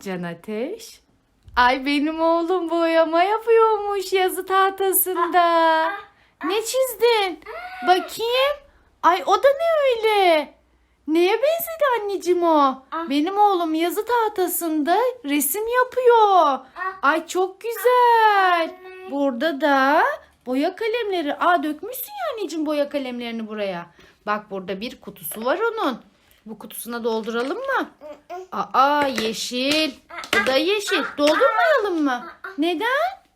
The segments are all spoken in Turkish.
Can Ateş. Ay benim oğlum boyama yapıyormuş yazı tahtasında. Ne çizdin? Bakayım. Ay o da ne öyle? Neye benzedi anneciğim o? Benim oğlum yazı tahtasında resim yapıyor. Ay çok güzel. Burada da boya kalemleri. Aa dökmüşsün ya anneciğim boya kalemlerini buraya. Bak burada bir kutusu var onun. Bu kutusuna dolduralım mı? Aa yeşil. Bu da yeşil. Doldurmayalım mı? Neden?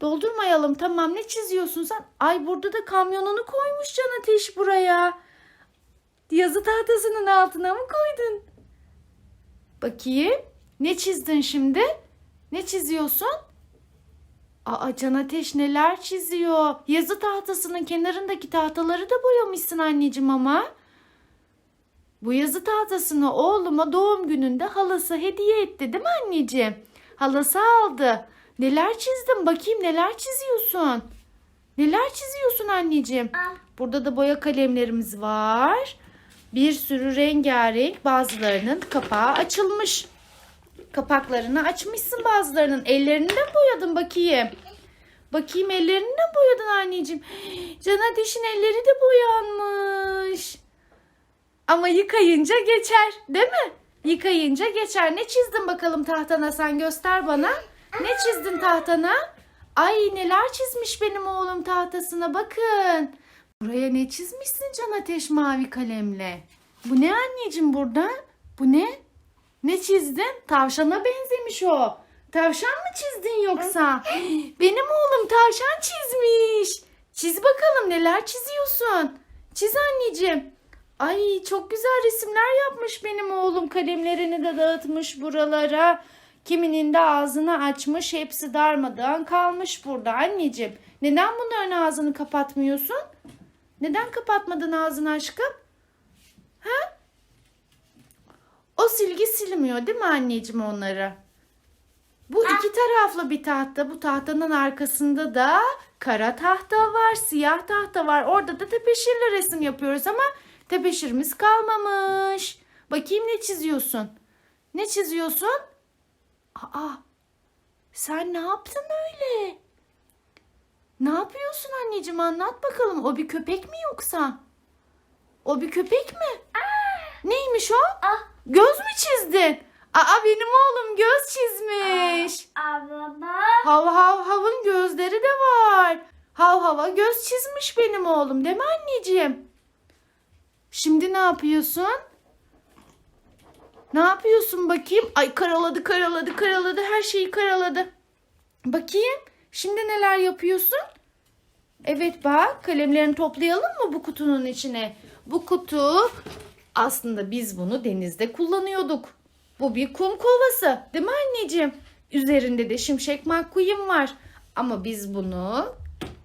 Doldurmayalım. Tamam ne çiziyorsun sen? Ay burada da kamyonunu koymuş Can Ateş buraya. Yazı tahtasının altına mı koydun? Bakayım. Ne çizdin şimdi? Ne çiziyorsun? Aa Can Ateş neler çiziyor? Yazı tahtasının kenarındaki tahtaları da boyamışsın anneciğim ama. Bu yazı tahtasını oğluma doğum gününde halası hediye etti değil mi anneciğim? Halası aldı. Neler çizdin? Bakayım neler çiziyorsun? Neler çiziyorsun anneciğim? Burada da boya kalemlerimiz var. Bir sürü rengarenk bazılarının kapağı açılmış. Kapaklarını açmışsın bazılarının. Ellerini de boyadın bakayım. Bakayım ellerini de boyadın anneciğim. Can Ateş'in elleri de boyanmış. Ama yıkayınca geçer değil mi? Yıkayınca geçer. Ne çizdin bakalım tahtana sen göster bana. Ne çizdin tahtana? Ay neler çizmiş benim oğlum tahtasına bakın. Buraya ne çizmişsin Can Ateş mavi kalemle? Bu ne anneciğim burada? Bu ne? Ne çizdin? Tavşana benzemiş o. Tavşan mı çizdin yoksa? Benim oğlum tavşan çizmiş. Çiz bakalım neler çiziyorsun? Çiz anneciğim. Ay çok güzel resimler yapmış benim oğlum. Kalemlerini de dağıtmış buralara. Kiminin de ağzını açmış. Hepsi darmadağın kalmış burada anneciğim. Neden bunların ağzını kapatmıyorsun? Neden kapatmadın ağzını aşkım? Ha? O silgi silmiyor değil mi anneciğim onları? Bu iki taraflı bir tahta. Bu tahtanın arkasında da kara tahta var, siyah tahta var. Orada da tepeşirle resim yapıyoruz ama tepeşirimiz kalmamış. Bakayım ne çiziyorsun? Ne çiziyorsun? Aa, sen ne yaptın öyle? Ne yapıyorsun anneciğim anlat bakalım. O bir köpek mi yoksa? O bir köpek mi? Neymiş o? Göz mü çizdin? Aa benim oğlum göz çizmiş. Araba. Hav hav havın gözleri de var. Hav hava göz çizmiş benim oğlum değil mi anneciğim? Şimdi ne yapıyorsun? Ne yapıyorsun bakayım? Ay karaladı karaladı karaladı her şeyi karaladı. Bakayım şimdi neler yapıyorsun? Evet bak kalemlerini toplayalım mı bu kutunun içine? Bu kutu aslında biz bunu denizde kullanıyorduk. Bu bir kum kovası değil mi anneciğim? Üzerinde de şimşek McQueen var. Ama biz bunu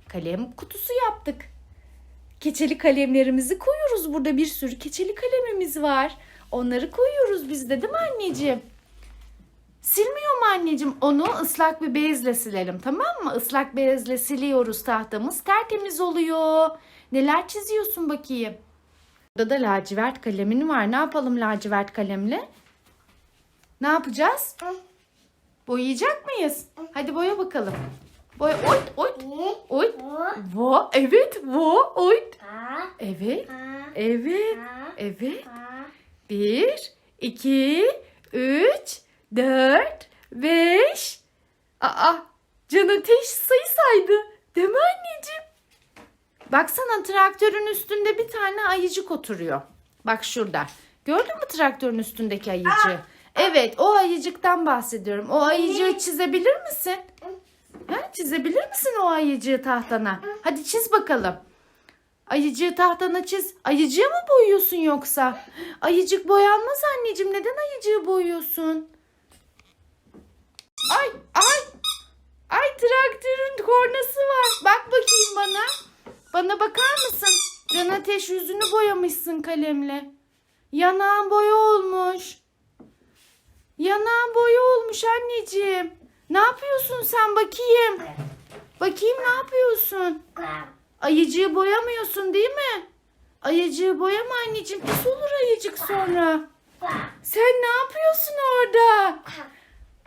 kalem kutusu yaptık. Keçeli kalemlerimizi koyuyoruz. Burada bir sürü keçeli kalemimiz var. Onları koyuyoruz biz de değil mi anneciğim? Silmiyor mu anneciğim? Onu ıslak bir bezle silelim tamam mı? Islak bezle siliyoruz tahtamız. Tertemiz oluyor. Neler çiziyorsun bakayım? Burada da lacivert kalemin var. Ne yapalım lacivert kalemle? Ne yapacağız? Boyayacak mıyız? Hadi boya bakalım. Boya. Oyt oyt. Oyt. Vo. Evet. Vo. Oyt. Evet. Evet. Evet. Bir, iki, üç, dört, beş. Aa, Can Ateş sayı saydı. Değil mi anneciğim? Baksana traktörün üstünde bir tane ayıcık oturuyor. Bak şurada. Gördün mü traktörün üstündeki ayıcığı? Evet o ayıcıktan bahsediyorum. O ayıcığı çizebilir misin? Ha, çizebilir misin o ayıcığı tahtana? Hadi çiz bakalım. Ayıcığı tahtana çiz. Ayıcığı mı boyuyorsun yoksa? Ayıcık boyanmaz anneciğim. Neden ayıcığı boyuyorsun? Ay ay. Ay traktörün kornası var. Bak bakayım bana. Bana bakar mısın? Can Ateş yüzünü boyamışsın kalemle. Yanağın boya olmuş. Yanağın boya olmuş anneciğim. Ne yapıyorsun sen bakayım? Bakayım ne yapıyorsun? Ayıcığı boyamıyorsun değil mi? Ayıcığı boyama anneciğim. Pis olur ayıcık sonra. Sen ne yapıyorsun orada?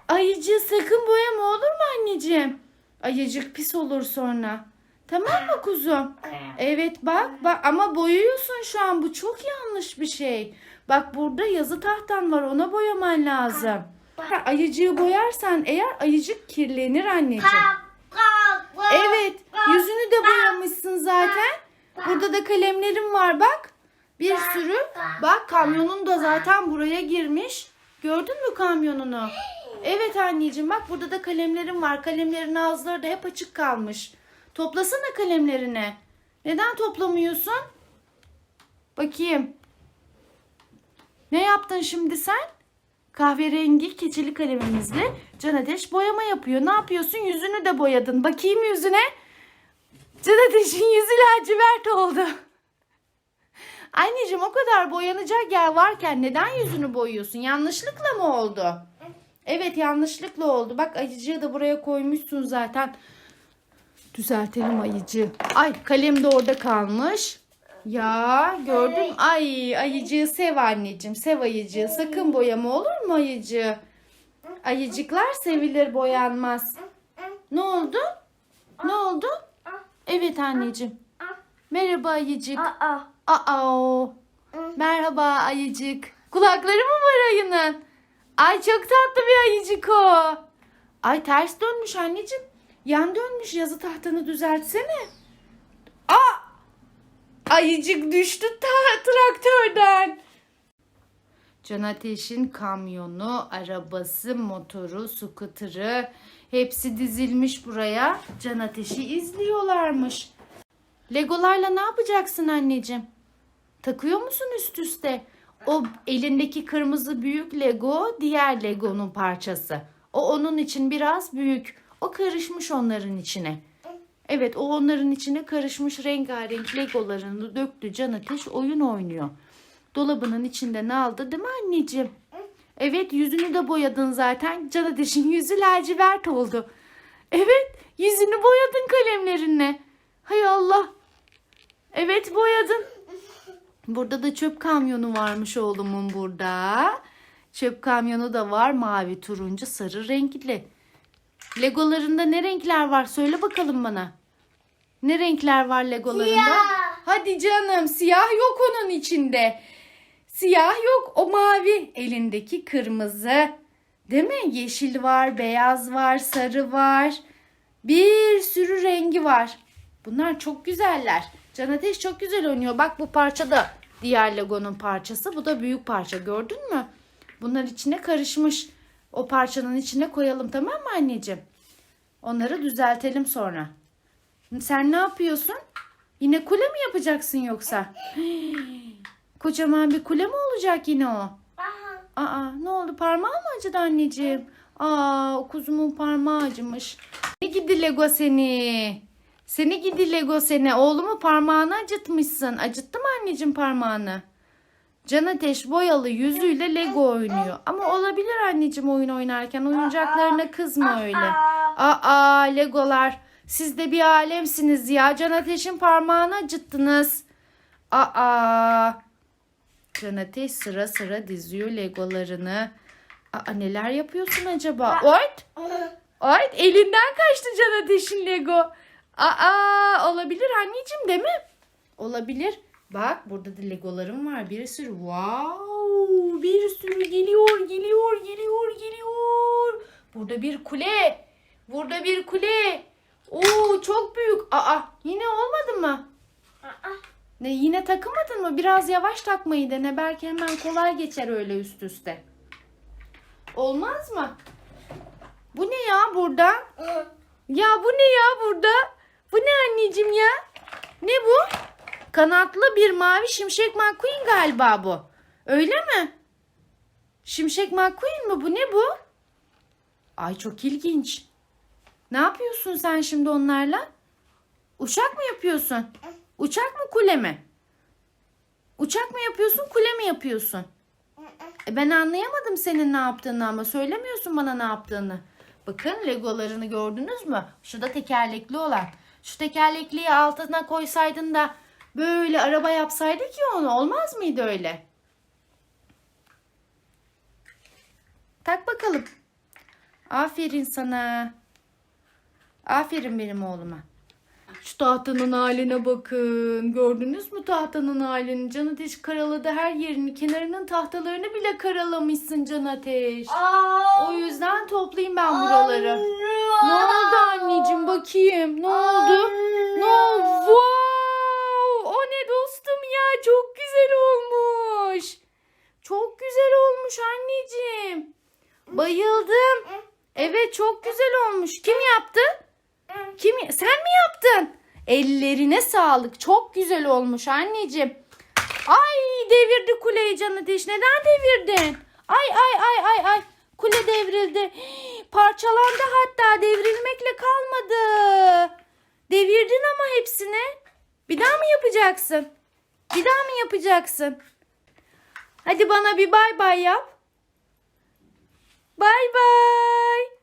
Ayıcı sakın boyama olur mu anneciğim? Ayıcık pis olur sonra. Tamam mı kuzum? Evet bak bak ama boyuyorsun şu an bu çok yanlış bir şey. Bak burada yazı tahtan var ona boyaman lazım. Ayıcığı boyarsan eğer ayıcık kirlenir anneciğim. Evet yüzünü de boyamışsın zaten. Burada da kalemlerim var bak. Bir sürü. Bak kamyonun da zaten buraya girmiş. Gördün mü kamyonunu? Evet anneciğim bak burada da kalemlerim var. Kalemlerin ağızları da hep açık kalmış. Toplasana kalemlerini. Neden toplamıyorsun? Bakayım. Ne yaptın şimdi sen? Kahverengi keçeli kalemimizle Can Ateş boyama yapıyor. Ne yapıyorsun? Yüzünü de boyadın. Bakayım yüzüne. Can Ateş'in yüzü lacivert oldu. Anneciğim o kadar boyanacak yer varken neden yüzünü boyuyorsun? Yanlışlıkla mı oldu? Evet yanlışlıkla oldu. Bak ayıcığı da buraya koymuşsun zaten. Düzeltelim ayıcığı. Ay kalem de orada kalmış. Ya gördüm. Ay ayıcığı sev anneciğim. Sev ayıcığı. Sakın boyama olur mu ayıcığı? Ayıcıklar sevilir boyanmaz. Ne oldu? Ne oldu? Evet anneciğim. Merhaba ayıcık. Aa. Aa. Merhaba ayıcık. Kulakları mı var ayının? Ay çok tatlı bir ayıcık o. Ay ters dönmüş anneciğim. Yan dönmüş yazı tahtanı düzeltsene. Aa! Ayıcık düştü ta- traktörden. Can Ateş'in kamyonu, arabası, motoru, scooter'ı hepsi dizilmiş buraya. Can Ateş'i izliyorlarmış. Legolarla ne yapacaksın anneciğim? Takıyor musun üst üste? O elindeki kırmızı büyük Lego diğer Lego'nun parçası. O onun için biraz büyük. O karışmış onların içine. Evet o onların içine karışmış rengarenk Legolarını döktü Can Ateş oyun oynuyor. Dolabının içinde ne aldı değil mi anneciğim? Evet yüzünü de boyadın zaten. Can Ateş'in yüzü lacivert oldu. Evet yüzünü boyadın kalemlerinle. Hay Allah. Evet boyadın. Burada da çöp kamyonu varmış oğlumun burada. Çöp kamyonu da var mavi, turuncu, sarı renkli. Legolarında ne renkler var? Söyle bakalım bana. Ne renkler var Legolarında? Siyah. Hadi canım siyah yok onun içinde. Siyah yok o mavi. Elindeki kırmızı. Değil mi? Yeşil var, beyaz var, sarı var. Bir sürü rengi var. Bunlar çok güzeller. Can Ateş çok güzel oynuyor. Bak bu parça da diğer Lego'nun parçası. Bu da büyük parça gördün mü? Bunlar içine karışmış. O parçanın içine koyalım tamam mı anneciğim? Onları düzeltelim sonra. Sen ne yapıyorsun? Yine kule mi yapacaksın yoksa? Kocaman bir kule mi olacak yine o? Aa ne oldu parmağı mı acıdı anneciğim? Aa o kuzumun parmağı acımış. Ne gidi Lego seni? Seni gidi Lego seni. Oğlumu parmağını acıtmışsın. Acıttı mı anneciğim parmağını? Can Ateş boyalı yüzüyle Lego oynuyor. Ama olabilir anneciğim oyun oynarken. Oyuncaklarına kızma öyle. Aa Legolar. Siz de bir alemsiniz ya. Can Ateş'in parmağını acıttınız. Aa. Can Ateş sıra sıra diziyor Legolarını. Aa neler yapıyorsun acaba? Ort. Ort elinden kaçtı Can Ateş'in Lego. Aa olabilir anneciğim değil mi? Olabilir. Bak burada da legolarım var. Bir sürü. Wow! Bir sürü geliyor, geliyor, geliyor, geliyor. Burada bir kule. Burada bir kule. Oo çok büyük. Aa yine olmadı mı? Ne yine takımadın mı? Biraz yavaş takmayı dene. Belki hemen kolay geçer öyle üst üste. Olmaz mı? Bu ne ya burada? Ya bu ne ya burada? Bu ne anneciğim ya? Ne bu? Kanatlı bir mavi şimşek McQueen galiba bu. Öyle mi? Şimşek McQueen mi bu? Ne bu? Ay çok ilginç. Ne yapıyorsun sen şimdi onlarla? Uçak mı yapıyorsun? Uçak mı kule mi? Uçak mı yapıyorsun kule mi yapıyorsun? E ben anlayamadım senin ne yaptığını ama söylemiyorsun bana ne yaptığını. Bakın legolarını gördünüz mü? Şu da tekerlekli olan. Şu tekerlekliyi altına koysaydın da böyle araba yapsaydık ya onu olmaz mıydı öyle? Tak bakalım. Aferin sana. Aferin benim oğluma. Şu tahtanın haline bakın. Gördünüz mü tahtanın halini? Can Ateş karaladı her yerini. Kenarının tahtalarını bile karalamışsın Can Ateş. Aa, O yüzden toplayayım ben buraları. Ne oldu anneciğim bakayım. Ne oldu? Ne oldu? Ellerine sağlık. Çok güzel olmuş anneciğim. Ay devirdi kuleyi canı diş. Neden devirdin? Ay ay ay ay ay. Kule devrildi. Parçalandı hatta devrilmekle kalmadı. Devirdin ama hepsini. Bir daha mı yapacaksın? Bir daha mı yapacaksın? Hadi bana bir bay bay yap. Bay bay.